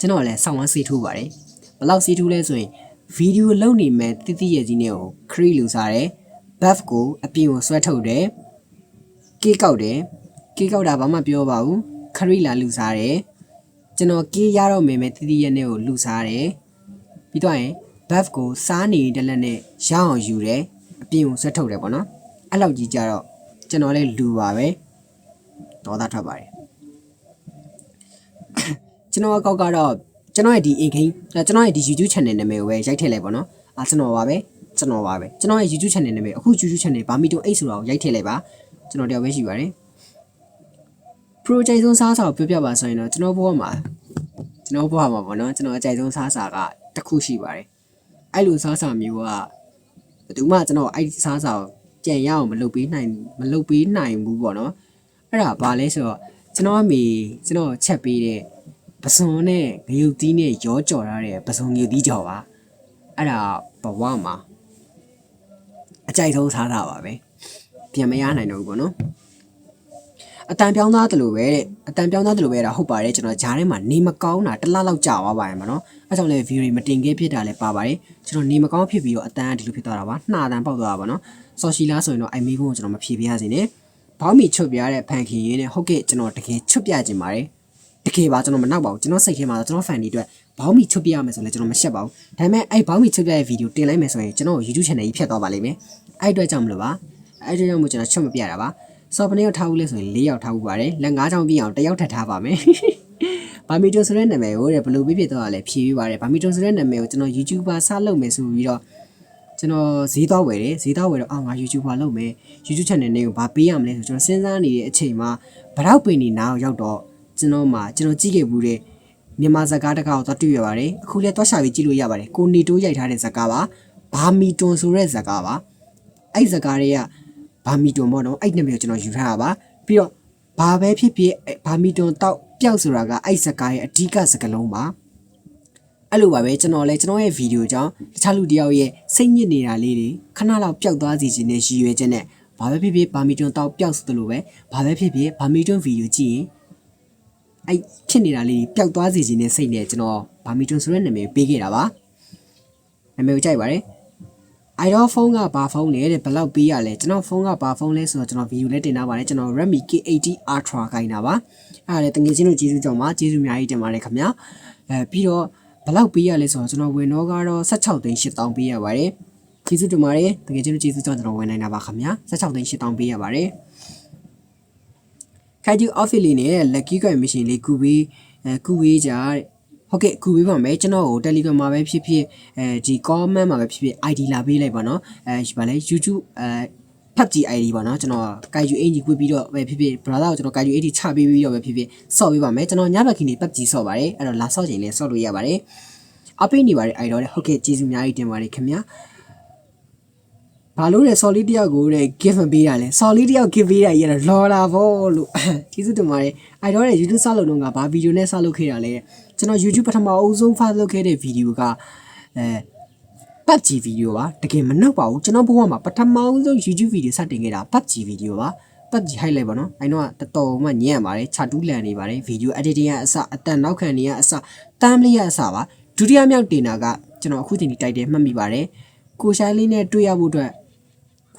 A: ကျွန်တော်လည်းဆောင်းဝမ်းစီထိုးပါတယ်ဘယ်လောက်စီထိုးလဲဆိုရင်ဗီဒီယိုလုံးနေမဲ့တိတိရဲ့ကြီးနဲ့ကိုခရီလူစားတယ် buff ကိုအပြင်ကိုဆွဲထုတ်တယ် ကေးကောက်တယ်ကေးကောက်တာဘာမှပြောပါဘူးခရီလာလူစားတယ်ကျွန်တော်ကေးရတော့မယ်မဲ့တိတိရဲ့နဲ့ကိုလူစားတယ်ပြီးတော့ရင် buff ကိုစားနေတဲ့လက်နဲ့ရအောင်ယူတယ်အပြင်ကိုဆွဲထုတ်တယ်ပေါ့နော်အဲ့လောက်ကြီးကြတော့ကျွန်တော်လည်းလူပါပဲဒေါသထွက်ပါတယ်ကျွန်တော်အကောက်ကတော့ကျွန်တော်ရဲ့ဒီအင်ခိန်းကျွန်တော်ရဲ့ဒီ YouTube channel နာမည်ကိုပဲရိုက်ထည့်လိုက်ပါတော့။အာကျွန်တော်ပါပဲကျွန်တော်ပါပဲကျွန်တော်ရဲ့ YouTube channel နာမည်အခု YouTube channel ဘာမီတို8ဆိုတာကိုရိုက်ထည့်လိုက်ပါ ကျွန်တော်တယောက်ပဲရှိပါတယ်။ project ဆုံးစားစာကိုပြောပြပါဆိုရင်တော့ကျွန်တော်ဘဝမှာကျွန်တော်ဘဝမှာပေါ့နော်ကျွန်တော်အကြိုက်ဆုံးစားစာကတစ်ခုရှိပါတယ်။အဲ့လိုစားစာမျိုးကဘယ်သူမှကျွန်တော်အဲ့ဒီစားစာကိုကြံရအောင်မလုပ်ပေးနိုင်မလုပ်ပေးနိုင်ဘူးပေါ့နော်။အဲ့ဒါဘာလဲဆိုတော့ကျွန်တော်အမေကျွန်တော်ချက်ပေးတဲ့ပစုံနဲ့ငရုတ်သီးနဲ့ရောကြော်ထားတဲ့ပစုံငရုတ်သီးကြော်ပါအဲ့ဒါဘဝမှာအကြိုက်ဆုံးစားတာပါပဲ ပြန်မရနိုင်တော့ဘူးပေါ့နော်အတန်ပြောင်းသားတလို့ပဲတဲ့အတန်ပြောင်းသားတလို့ပဲအဲ့ဒါဟုတ်ပါတယ်ကျွန်တော်ဂျားထဲမှာနေမကောင်းတာတစ်လလောက်ကြာသွားပါရင်မနော်အဲကြောင့်လည်းဗီဒီယိုမတင်ခဲ့ဖြစ်တာလည်းပါပါတယ်ကျွန်တော်နေမကောင်းဖြစ်ပြီးတော့အတန်ကဒီလိုဖြစ်သွားတာပါနှာတန်ပေါက်သွားတာပါနော်ဆော်ရှီလာဆိုရင်တော့အိုင်မီကိုကျွန်တော်မဖြေပြရစေနဲ့ဘောင်းမီချွတ်ပြရတဲ့ဖန်ခင်ရင်းနဲ့ဟုတ်ကဲ့ကျွန်တော်တကယ်ချွတ်ပြခြင်းပါတယ်တကယ်ပါကျွန်တော်မနောက်ပါဘူးကျွန်တော်စိတ်ထဲမှာကျွန်တော် fan တွေအတွက်ဘောင်းမီချုပ်ပြရမယ်ဆိုလည်းကျွန်တော်မရှက်ပါဘူးဒါပေမဲ့အဲ့ဘောင်းမီချုပ်ပြရဲ့ဗီဒီယိုတင်လိုက်မယ်ဆိုရင်ကျွန်တော် YouTube channel ကြီးဖြတ်သွားပါလိမ့်မယ်အဲ့အတွက်ကြောင့်မလို့ပါ အဲ့အတွက်ကြောင့်မို့ကျွန်တော်ချက်မပြတာပါစော်ပနေရောက်ထားဘူးလဲဆိုရင်၄ယောက်ထားဘူးပါတယ်လက်၅ချောင်းပြအောင်တစ်ယောက်ထပ်ထားပါမယ်ဘာမီတွန်ဆိုတဲ့နာမည်ကိုတဲ့ဘယ်လိုပြပြတော့လဲဖြေပြပါတယ်ဘာမီတွန်ဆိုတဲ့နာမည်ကိုကျွန်တော် YouTuber စလုပ်မယ်ဆိုပြီးတော့ကျွန်တော်ဈေးသွားဝယ်တယ်ဈေးသွားဝယ်တော့အော်ငါ YouTuber လုပ်မယ် YouTube channel လေးကိုဘာပေးရမလဲဆိုကျွန်တော်စဉ်းစားနေတဲ့အချိန်မှာဘရောက်ပင်နေနားကိုရောက်တော့ကျွန်တော်မှကျွန်တော်ကြည့်ခဲ့ဘူးတဲ့မြန်မာဇာတ်ကားတစ်ကားကိုသွားတွေ့ရပါတယ်အခုလည်းသွားရှာပြီးကြည့်လို့ရပါတယ်ကိုနေတိုးရိုက်ထားတဲ့ဇာတ်ကားပါဘာမီတွန်ဆိုတဲ့ဇာတ်ကားပါအဲ့ဇာတ်ကားတွေက ဘာမီတွန်ပေါ့နော်အဲ့နာမည်ကိုကျွန်တော်ယူထားတာပါပြီးတော့ဘာပဲဖြစ်ဖြစ်ဘာမီတွန်တောက်ပျောက်ဆိုတာကအဲ့ဇာတ်ကားရဲ့အဓိကစကားလုံးပါအဲ့လိုပါပဲကျွန်တော်လည်းကျွန်တော်ရဲ့ဗီဒီယိုကြောင့်တခြားလူတစ်ယောက်ရဲ့စိတ်ညစ်နေတာလေးတွေခဏလောက်ပျောက်သွားစေခြင်းနဲ့ရည်ရွယ်ချက်နဲ့ဘာပဲဖြစ်ဖြစ်ဘာမီတွန်တောက်ပျောက်သလိုပဲဘာပဲဖြစ်ဖြစ်ဘာမီတွန်ဗီဒီယိုကြည့်ရင်အဲ့ဖြစ်နေတာလေးပျောက်သွားစေခြင်းနဲ့စိတ်နဲ့ကျွန်တော်ဘာမီတွန်ဆိုတဲ့နာမည်ပေးခဲ့တာပါနာမည်ကိုကြိုက်ပါတယ် အိုင်တော့ဖုန်းကဘာဖုန်းလဲတဲ့ဘယ်လောက်ပေးရလဲကျွန်တော်ဖုန်းကဘာဖုန်းလဲဆိုတော့ကျွန်တော်ဗီဒီယိုလည်းတင်ထားပါတယ်ကျွန်တော် Redmi K80 Ultra ခိုင်းတာပါအဲ့ဒါလည်းတကယ်ချင်းတို့ကျေးဇူးကြောင့်ပါကျေးဇူးအများကြီးတင်ပါတယ်ခင်ဗျာအဲပြီးတော့ဘယ်လောက်ပေးရလဲဆိုတော့ကျွန်တော်ဝင်တော့ကတော့16သိန်း8000ပေးရပါတယ်ကျေးဇူးတင်ပါတယ်တကယ်ချင်းတို့ကျေးဇူးကြောင့်ကျွန်တော်ဝင်နိုင်တာပါခင်ဗျာ16သိန်း8000ပေးရပါတယ်ခိုင်တူ outfit လေးနဲ့ lucky coin mission လေးကူပေးအဲကူပေးကြတဲ့ ဟုတ်ကဲ့ကူပေးပါမယ်ကျွန်တော်ကို Telegram မှာပဲဖြစ်ဖြစ်အဲဒီ comment မှာပဲဖြစ်ဖြစ် ID လာပေးလိုက်ပါနော်အဲဗာလဲ YouTube အဲဖတ်ကြည့် ID ပါနော်ကျွန်တော်ကိုင်ယူအင်ကြီးကွေးပြီးတော့ပဲဖြစ်ဖြစ် brother ကိုကျွန်တော်ကိုင်ယူ ID ချပေးပြီးတော့ပဲဖြစ်ဖြစ်ဆော့ပေးပါမယ်ကျွန်တော်ညဘက်ခင်းနေပတ်ကြည့်ဆော့ပါတယ်အဲ့တော့လာဆော့ချိန်လေးဆော့လို့ရပါတယ်အပိနေပါတယ် idol တဲ့ဟုတ်ကဲ့ကျေးဇူးအများကြီးတင်ပါတယ်ခင်ဗျာဘာလို့လဲ solid တယောက်ကိုတဲ့ give မပေးတာလဲ solid တယောက် give ပေးတာကြီးကတော့လော်လာဖို့လို့ကျေးဇူးတင်ပါတယ်။ idol ရဲ့ YouTube စလုပ်တော့ကဘာဗီဒီယိုနဲ့စလုပ်ခဲ့တာလဲ။ ကျွန်တော် YouTube ပထမအဦးဆုံး first လုပ်ခဲ့တဲ့ဗီဒီယိုကအဲပတ် G ဗီဒီယိုပါတကယ်မနှောက်ပါဘူးကျွန်တော်ဘဝမှာပထမအဦးဆုံး YouTube ဗီဒီယိုစတင်ခဲ့တာပတ် G ဗီဒီယိုပါပတ် G highlight ပါနော်အဲတော့ကတော်တော်မှညံ့ပါတယ်ခြာတူးလန်နေပါတယ်ဗီဒီယို editing ကအစအတန်နောက်ခံနေရအစတမ်းလေးရအစပါဒုတိယမြောက်တင်တာကကျွန်တော်အခုချိန်ဒီတိုက်တယ်မှတ်မိပါတယ်ကိုရှိုင်းလေးနဲ့တွေ့ရဖို့အတွက်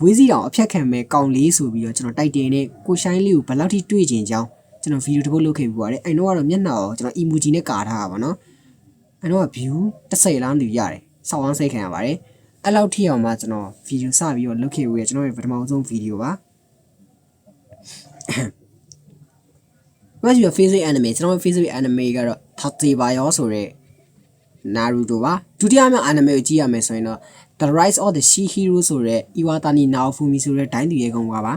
A: ဝေးစီတောင်အဖြတ်ခံမဲ့ကောင်လေးဆိုပြီးတော့ကျွန်တော်တိုက်တင်နဲ့ကိုရှိုင်းလေးကိုဘယ်လောက်ထိတွေ့ကျင်ကြောင်း ကျွန်တော်ဗီဒီယိုတစ်ပုတ်လုပ်ခဲ့ပြီးပါတယ်အဲ့တော့ကတော့မျက်နှာကိုကျွန်တော် emoji နဲ့ကာထားတာပါနော်အဲ့တော့က view 30လားမသိဘူးရတယ်စောင်းအောင်စိတ်ခံရပါတယ်အဲ့လောက်ထိအောင်မှကျွန်တော်ဗီဒီယိုစပြီးတော့လုပ်ခဲ့ပြီးရကျွန်တော်ရဲ့ပထမဆုံးဗီဒီယိုပါ What's your favorite anime ကျွန်တော်ရဲ့ favorite anime ကတော့ Tateba ရောဆိုတဲ့ Naruto ပါဒုတိယမြောက် anime ကိုကြည့်ရမယ်ဆိုရင်တော့ The Rise of the She Hero ဆိုတဲ့ Iwatani Naofumi ဆိုတဲ့ဒိုင်းသူရဲကောင်ကပါ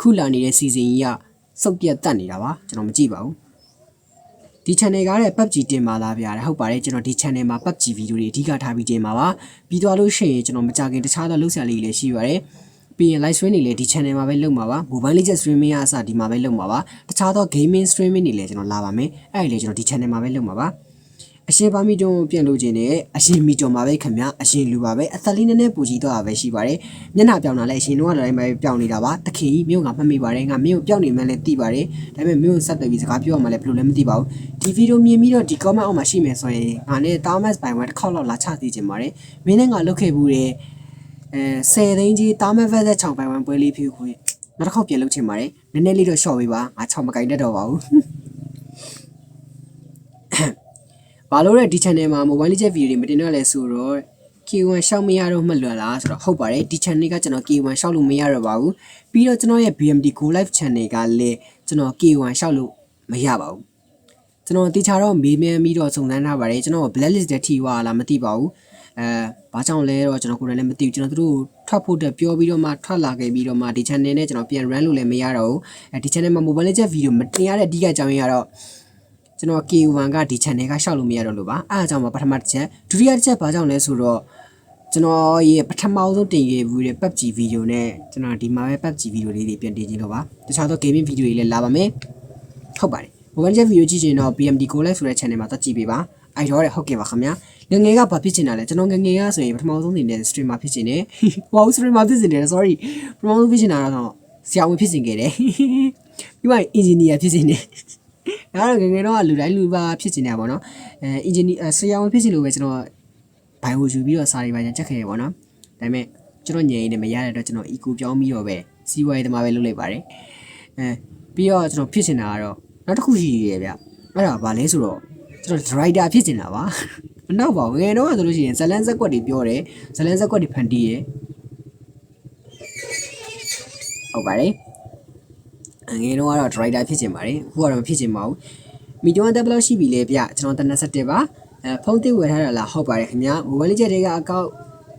A: ခုလာနေတဲ့ season ကြီးက စုပ်ပြတ်တက်နေတာပါကျွန်တော်မကြည့်ပါဘူးဒီ channel ကတဲ့ PUBG တင်ပါလားဗျာဟုတ်ပါတယ်ကျွန်တော်ဒီ channel မှာ PUBG ဗီဒီယိုတွေအဓိကထားပြီးတင်ပါပါပြီးသွားလို့ရှိရင်ကျွန်တော်မကြခင်တခြားသောလုပ်ဆရာလေးတွေလည်းရှိပါတယ်ပြီးရင် live stream တွေလည်းဒီ channel မှာပဲလုပ်မှာပါ mobile legend streaming အစဒီမှာပဲလုပ်မှာပါတခြားသော gaming streaming တွေလည်းကျွန်တော်လာပါမယ်အဲ့ဒီလည်းကျွန်တော်ဒီ channel မှာပဲလုပ်မှာပါ အရှင်ပါမီတွန်းပြန်လို့ခြင်းနဲ့အရှင်မီတွန်းမှာပဲခင်ဗျအရှင်လူပါပဲအသက်လေးနည်းနည်းပူကြီးတော့တာပဲရှိပါတယ်မျက်နှာပြောင်းတာလည်းအရှင်တို့ကလည်းပဲပြောင်းနေတာပါတခင်ကြီးမြို့ကမှတ်မိပါတယ်ငါမြို့ပြောင်းနေမှလည်းသိပါတယ်ဒါပေမဲ့မြို့ဆက်သွယ်ပြီးစကားပြောရမှလည်းဘယ်လိုလဲမသိပါဘူးဒီဗီဒီယိုမြင်ပြီးတော့ဒီ comment အောက်မှာရှိမယ်ဆိုရင်ငါနဲ့ Thomas ပိုင်ဝမ်တစ်ခေါက်လောက်လာချသိချင်ပါတယ်မင်းနဲ့ငါလုတ်ခဲ့ဘူးတဲ့အဲ10သိန်းကြီး Thomas ဗက်သက်6ပိုင်ဝမ်ပွဲလေးဖြူခွေနောက်တစ်ခေါက်ပြန်လုတ်ချင်ပါတယ်နည်းနည်းလေးတော့ short ပေးပါငါ6မကင်တတ်တော့ပါဘူး ဘာလို့လဲဒီ channel မှာ mobile legend video တွေမတင်တော့လဲဆိုတော့ K1 ရှောက်မရတော့မှလွယ်လားဆိုတော့ဟုတ်ပါတယ်ဒီ channel ကကျွန်တော် K1 ရှောက်လို့မရတော့ပါဘူးပြီးတော့ကျွန်တော်ရဲ့ BMD Go Live channel ကလည်းကျွန်တော် K1 ရှောက်လို့မရပါဘူးကျွန်တော်တေချာတော့မေးမြန်းပြီးတော့စုံစမ်းထားပါတယ်ကျွန်တော် blacklist တဲ့ထိွာလားမသိပါဘူးအဲဘာကြောင့်လဲတော့ကျွန်တော်ကိုယ်တိုင်လည်းမသိဘူးကျွန်တော်တို့ထွက်ဖို့တက်ပြောပြီးတော့မှထွက်လာခဲ့ပြီးတော့မှဒီ channel နဲ့ကျွန်တော်ပြန် run လို့လည်းမရတော့ဘူးအဲဒီ channel မှာ mobile legend video မတင်ရတဲ့အဓိကအကြောင်းရင်းကတော့ ကျွန်တော် K1 ကဒီ channel ကရှောက်လို့မရတော့လို့ပါအဲအကြောင်းမှာပထမတစ်ချက်ဒုတိယတစ်ချက်ဘာကြောင့်လဲဆိုတော့ကျွန်တော်ရဲ့ပထမဆုံးတင်ခဲ့ဘူးတဲ့ PUBG video နဲ့ကျွန်တော်ဒီမှာပဲ PUBG video လေးတွေပြန်တင်ခြင်းတော့ပါတခြားသော gaming video တွေလည်းလာပါမယ်ဟုတ်ပါတယ် mobile legend video ကြည့်ချင်တော့ BMD Go Live ဆိုတဲ့ channel မှာတက်ကြည့်ပေးပါအိုက်တော့တဲ့ဟုတ်ကဲ့ပါခင်ဗျာငငယ်ကဘာဖြစ်ချင်တာလဲကျွန်တော်ငငယ်ကဆိုရင်ပထမဆုံးနေနဲ့ streamer ဖြစ်ချင်တယ်ဟို streamer ဖြစ်ချင်တယ် sorry ပထမဆုံးဖြစ်ချင်တာတော့ဆရာဝန်ဖြစ်ချင်ခဲ့တယ်ပြီးမှ engineer ဖြစ်ချင်တယ် ဒါကတော့ငယ်ငယ်တော့လူတိုင်းလူပါဖြစ်နေတာပေါ့နော်အဲအင်ဂျင်နီယာဆရာဝန်ဖြစ်စီလို့ပဲကျွန်တော်ဘိုင်ဝယူပြီးတော့စာတွေပါညာချက်ခဲ့ရပေါ့နော်ဒါပေမဲ့ကျွန်တော်ညင်နေမရတဲ့အတွက်ကျွန်တော် eco ပြောင်းပြီးတော့ပဲစီးပွားရေးသမားပဲလုပ်လိုက်ပါတယ်အဲပြီးတော့ကျွန်တော်ဖြစ်နေတာကတော့နောက်တစ်ခုရှိရဗျအဲ့ဒါဘာလဲဆိုတော့ကျွန်တော် driver ဖြစ်နေတာပါမနောက်ပါဘူးငယ်တော့ဆိုလို့ရှိရင်ဇလန်ဇက်ကွက်တွေပြောတယ်ဇလန်ဇက်ကွက်တွေဖန်တီးရဟုတ်ပါတယ် ငယ်တော့ကတော့ driver ဖြစ်ချင်ပါတယ်အခုကတော့မဖြစ်ချင်ပါဘူးမီတိုတက်ဘလောက်ရှိပြီလဲဗျကျွန်တော်တနက်7ပါအဲဖုန်းတစ်ဝယ်ထားတာလားဟုတ်ပါတယ်ခင်ဗျာ mobile legend တွေကအကောက်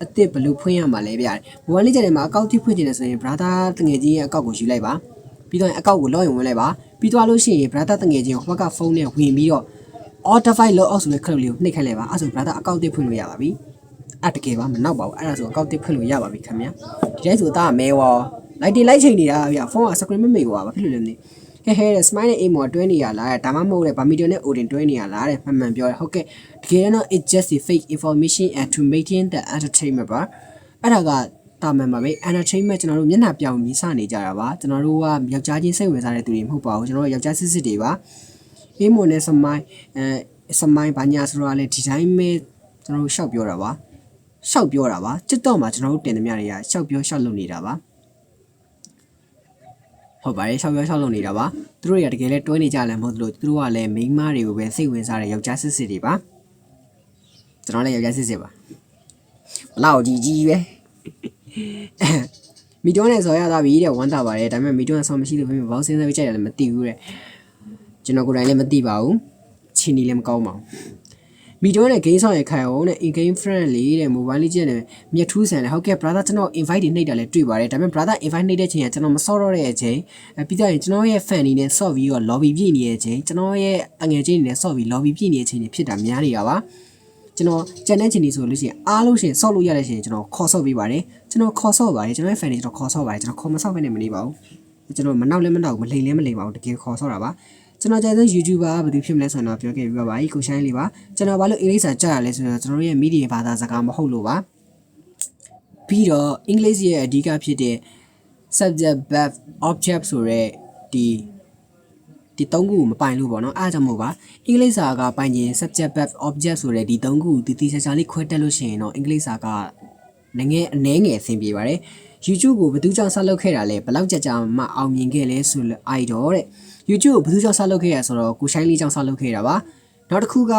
A: အစ်စ်ဘယ်လိုဖွင့်ရမှာလဲဗျ mobile legend တွေမှာအကောက်တစ်ဖွင့်ချင်တယ်ဆိုရင် brother တငယ်ချင်းရဲ့အကောက်ကိုယူလိုက်ပါပြီးတော့အကောက်ကို login ဝင်လိုက်ပါပြီးသွားလို့ရှိရင် brother တငယ်ချင်းကိုဟိုဘက်ကဖုန်းနဲ့ဝင်ပြီးတော့ order file လောက်အောင်ဆိုတဲ့ခလုတ်လေးကိုနှိပ်ခိုင်းလိုက်ပါအဲ့ဆို brother အကောင့်တစ်ဖွင့်လို့ရပါပြီအဲ့တကယ်ပါမနောက်ပါဘူးအဲ့ဒါဆိုအကောင့်တစ်ဖွင့်လို့ရပါပြီခင်ဗျာဒီတိုင်းဆိုတာကမဲဝါ လိုက်တင်လိုက်ချိန်နေတာဗျဖုန်းက screen မမေ့ကွာဘာဖြစ်လို့လဲမသိဟဲဟဲတဲ့ smile နဲ့ aim မော်တွဲနေရလားဒါမှမဟုတ်လေ Bamidio နဲ့ Odin တွဲနေရလားတဲ့မှန်မှန်ပြောတယ်ဟုတ်ကဲ့တကယ်တော့ it just a fake information and to maintain the entertainment ပါအဲ့ဒါကတာမန်ပါပဲ entertainment ကျွန်တော်တို့မျက်နှာပြောင်ပြီးစနေကြတာပါကျွန်တော်တို့ကယောက်ျားချင်းစိတ်ဝင်စားတဲ့သူတွေမဟုတ်ပါဘူးကျွန်တော်တို့ယောက်ျားစစ်စစ်တွေပါအေးမွန်နဲ့စမိုင်းအဲစမိုင်းဘာညာဆိုတော့လေဒီတိုင်းပဲကျွန်တော်တို့ရှောက်ပြောတာပါရှောက်ပြောတာပါစစ်တော့မှာကျွန်တော်တို့တင်သမျှတွေကရှောက်ပြောရှောက်လုပ်နေတာပါ ဟုတ်ပါတယ်ရှောက်ပြောရှောက်လုပ်နေတာပါသူတို့တွေကတကယ်လဲတွဲနေကြလည်းမဟုတ်လို့သူတို့ကလည်းမိန်းမတွေကိုပဲစိတ်ဝင်စားတဲ့ယောက်ျားစစ်စစ်တွေပါကျွန်တော်လည်းယောက်ျားစစ်စစ်ပါဘလောက်ကြီးကြီးပဲမီတွန်းနဲ့ဆော်ရသွားပြီတဲ့ဝမ်းသာပါတယ်ဒါပေမဲ့မီတွန်းကဆော်မရှိလို့ပြင်ဘောက်စင်းစားပြီးကြိုက်တယ်လည်းမသိဘူးတဲ့ကျွန်တော်ကိုယ်တိုင်လည်းမသိပါဘူးချင်းနီလည်းမကောင်းပါဘူး မီတွန်းနဲ့ game ဆောင်ရခိုင်အောင်တဲ့ in game friendly တဲ့ mobile legend နဲ့မြတ်ထူးဆန်တယ်ဟုတ်ကဲ့ brother ကျွန်တော် invite တွေနှိပ်တာလည်းတွေ့ပါတယ်ဒါပေမဲ့ brother invite နှိပ်တဲ့ချိန်ကကျွန်တော်မဆော့တော့တဲ့အချိန်အဲပြီးတော့ကျွန်တော်ရဲ့ fan တွေနဲ့ဆော့ပြီးတော့ lobby ပြည့်နေတဲ့အချိန်ကျွန်တော်ရဲ့အငယ်ချင်းတွေနဲ့ဆော့ပြီး lobby ပြည့်နေတဲ့အချိန်တွေဖြစ်တာများနေတာပါကျွန်တော်ကြံတဲ့ချိန်ဒီဆိုလို့ရှိရင်အားလို့ရှိရင်ဆော့လို့ရတဲ့ချိန်ကျွန်တော်ခေါ်ဆော့ပေးပါတယ်ကျွန်တော်ခေါ်ဆော့ပါတယ်ကျွန်တော်ရဲ့ fan တွေကျွန်တော်ခေါ်ဆော့ပါတယ်ကျွန်တော်ခေါ်မဆော့ဘဲနဲ့မနေပါဘူးကျွန်တော်မနောက်လည်းမနောက်ဘူးမလိမ်လည်းမလိမ်ပါဘူးတကယ်ခေါ်ဆော့တာပါ ကျွန်တော်ကြိုက်ဆုံး YouTuber ဘယ်သူဖြစ်မလဲဆိုတော့ပြောခဲ့ပြီးပါပါ။ကိုရှိုင်းလေးပါ။ကျွန်တော်ဘာလို့အင်္ဂလိပ်စာကြားရလဲဆိုတော့ကျွန်တော်တို့ရဲ့ media ဘာသာစကားမဟုတ်လို့ပါ။ပြီးတော့အင်္ဂလိပ်ရဲ့အဓိကဖြစ်တဲ့ subject verb object ဆိုတဲ့ဒီဒီသုံးခုကိုမပိုင်လို့ပေါ့နော်အားကြောင့်မို့ပါအင်္ဂလိပ်စာကပိုင်ခြင်း subject verb object ဆိုတဲ့ဒီသုံးခုကိုတည်တည်ချာချာလေးခွဲတက်လို့ရှိရင်တော့အင်္ဂလိပ်စာကနည်းငယ်အနည်းငယ်အဆင်ပြေပါတယ် YouTube ကိုဘယ်သူကြောင့်ဆက်လုပ်ခဲ့တာလဲဘယ်လောက်ကြာကြာမှအောင်မြင်ခဲ့လဲဆိုလို့ idol တဲ့ YouTube ကိုဘယ်သူကြောင့်ဆက်လုပ်ခဲ့ရဆိုတော့ကိုရှိုင်းလေးကြောင့်ဆက်လုပ်ခဲ့တာပါနောက်တစ်ခုက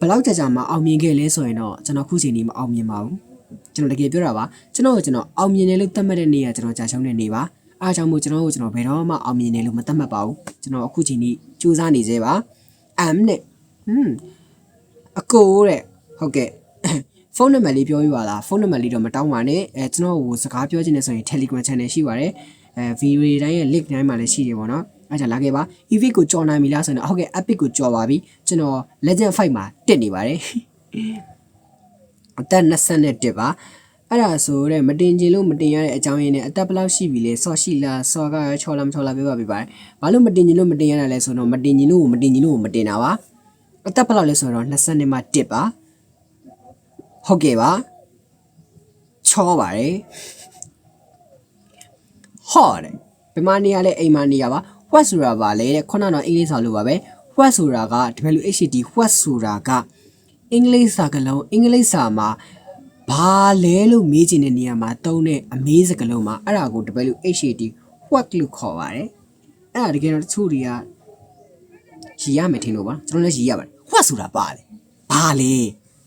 A: ဘယ်လောက်ကြာကြာမှအောင်မြင်ခဲ့လဲဆိုရင်တော့ကျွန်တော်ခုချိန်นี้မအောင်မြင်ပါဘူးကျွန်တော်တကယ်ပြောတာပါကျွန်တော်ကကျွန်တော်အောင်မြင်တယ်လို့သတ်မှတ်တဲ့နေ့ကကျွန်တော်ကြာရှုံးတဲ့နေ့ပါအားကြောင့်မို့ကျွန်တော်ကိုကျွန်တော်ဘယ်တော့မှအောင်မြင်တယ်လို့မသတ်မှတ်ပါဘူးကျွန်တော်အခုချိန်นี้စူးစမ်းနေသေးပါ M နဲ့ဟွန်းအကိုတဲ့ဟုတ်ကဲ့ဖုန်းနံပါတ်လေးပြောပြပါလားဖုန်းနံပါတ်လေးတော့မတောင်းပါနဲ့အဲကျွန်တော်ကိုစကားပြောချင်တယ်ဆိုရင် Telegram channel ရှိပါတယ်အဲဗီဒီယိုတွေတိုင်းရဲ့ link တိုင်းမှာလည်းရှိတယ်ပေါ့နော် အဲဒါလာခဲ့ပါ EV ကိုကြော်နိုင်ပြီလားဆိုရင်ဟုတ်ကဲ့ Epic ကိုကြော်ပါပြီကျွန်တော် Legend 5မှာတက်နေပါတယ်အသက်21ပါအဲ့ဒါဆိုတဲ့မတင်ချင်လို့မတင်ရတဲ့အကြောင်းရင်းနဲ့အသက်ဘယ်လောက်ရှိပြီလဲဆော့ရှိလားဆော့ကရောချော်လားမချော်လားပြောပါပြပါတယ်ဘာလို့မတင်ချင်လို့မတင်ရတာလဲဆိုတော့မတင်ချင်လို့မတင်ချင်လို့မတင်တာပါအသက်ဘယ်လောက်လဲဆိုတော့20နှစ်မှ1ပါဟုတ်ကဲ့ပါချောပါတယ်ဟောတယ်ဘယ်မှာနေရလဲအိမ်မှာနေရပါ what ဆိုတာပါလေတဲ့ခုနကတော့အင်္ဂလိပ်စာလို့ပါပဲ what ဆိုတာက WHD what ဆိုတာကအင်္ဂလိပ်စာကလုံးအင်္ဂလိပ်စာမှာဘာလဲလို့မေးချင်တဲ့နေရာမှာသုံးတဲ့အမေးစကားလုံးမှာအဲ့ဒါကို WHD what လို့ခေါ်ပါတယ်အဲ့ဒါတကယ်တော့တချို့တွေကရည်ရမယ်ထင်လို့ပါကျွန်တော်လည်းရည်ရပါတယ် what ဆိုတာပါလေဘာလဲ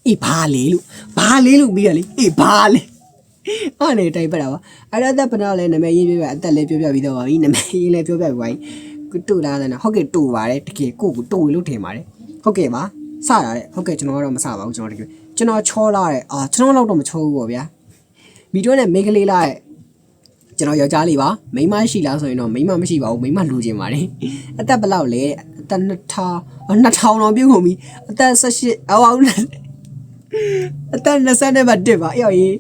A: အေးဘာလဲလို့ဘာလဲလို့မေးရလေအေးဘာလဲ အဲ့နေတိုက်ပတ်တာပါအဲ့ဒါသက်ပနာလည်းနာမည်ရေးပြပြအသက်လည်းပြောပြပြီးတော့ပါပြီနာမည်ရေးလည်းပြောပြပြီးပါပြီကိုတူလာတယ်နော်ဟုတ်ကဲ့တူပါတယ်တကယ်ကိုကိုတူလို့ထင်ပါတယ်ဟုတ်ကဲ့ပါစတာတဲ့ဟုတ်ကဲ့ကျွန်တော်ကတော့မစပါဘူးကျွန်တော်တကယ်ကျွန်တော်ချောလာတဲ့အာကျွန်တော်တော့မချောဘူးပေါ့ဗျာမီတွဲနဲ့မိန်းကလေးလာတဲ့ကျွန်တော်ယောက်ျားလေးပါမိန်းမရှိလားဆိုရင်တော့မိန်းမမရှိပါဘူးမိန်းမလူချင်ပါတယ်အသက်ဘယ်လောက်လဲအသက်2000 2000တော့ပြုတ်ကုန်ပြီအသက်18အောက်အသက်20နဲ့ပါတစ်ပါအေးအေး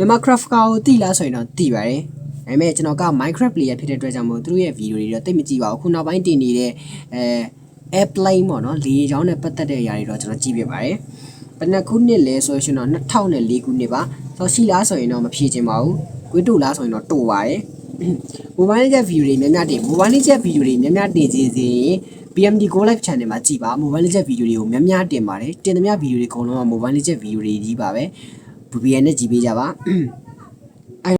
A: မြန်မာ craft ကိုတိလားဆိုရင်တော့တိပါတယ်။ဒါပေမဲ့ကျွန်တော်က Minecraft player ဖြစ်တဲ့အတွက်ကြောင့်မို့သူတို့ရဲ့ video တွေတော့တိတ်မကြည့်ပါဘူး။ခုနောက်ပိုင်းတင်နေတဲ့အဲ airplane ပေါ့နော်လေကြောင်းနဲ့ပတ်သက်တဲ့အရာတွေတော့ကျွန်တော်ကြည့်ပြပါတယ်။ဘယ်နှစ်ခုနှစ်လဲဆိုရင်တော့2004ခုနှစ်ပါ။ဆိုရှိလားဆိုရင်တော့မဖြေချင်ပါဘူး။ကွေးတူလားဆိုရင်တော့တူပါတယ်။ mobile legend video တွေများများတင် mobile legend video တွေများများတင်စီစီ BMD Go Live Channel မှာကြည့်ပါ mobile legend video တွေကိုများများတင်ပါတယ်တင်သမျှ video တွေအကုန်လုံးက mobile legend video တွေကြီးပါပဲ VPN နဲ့ကြည့်ပေးကြပါ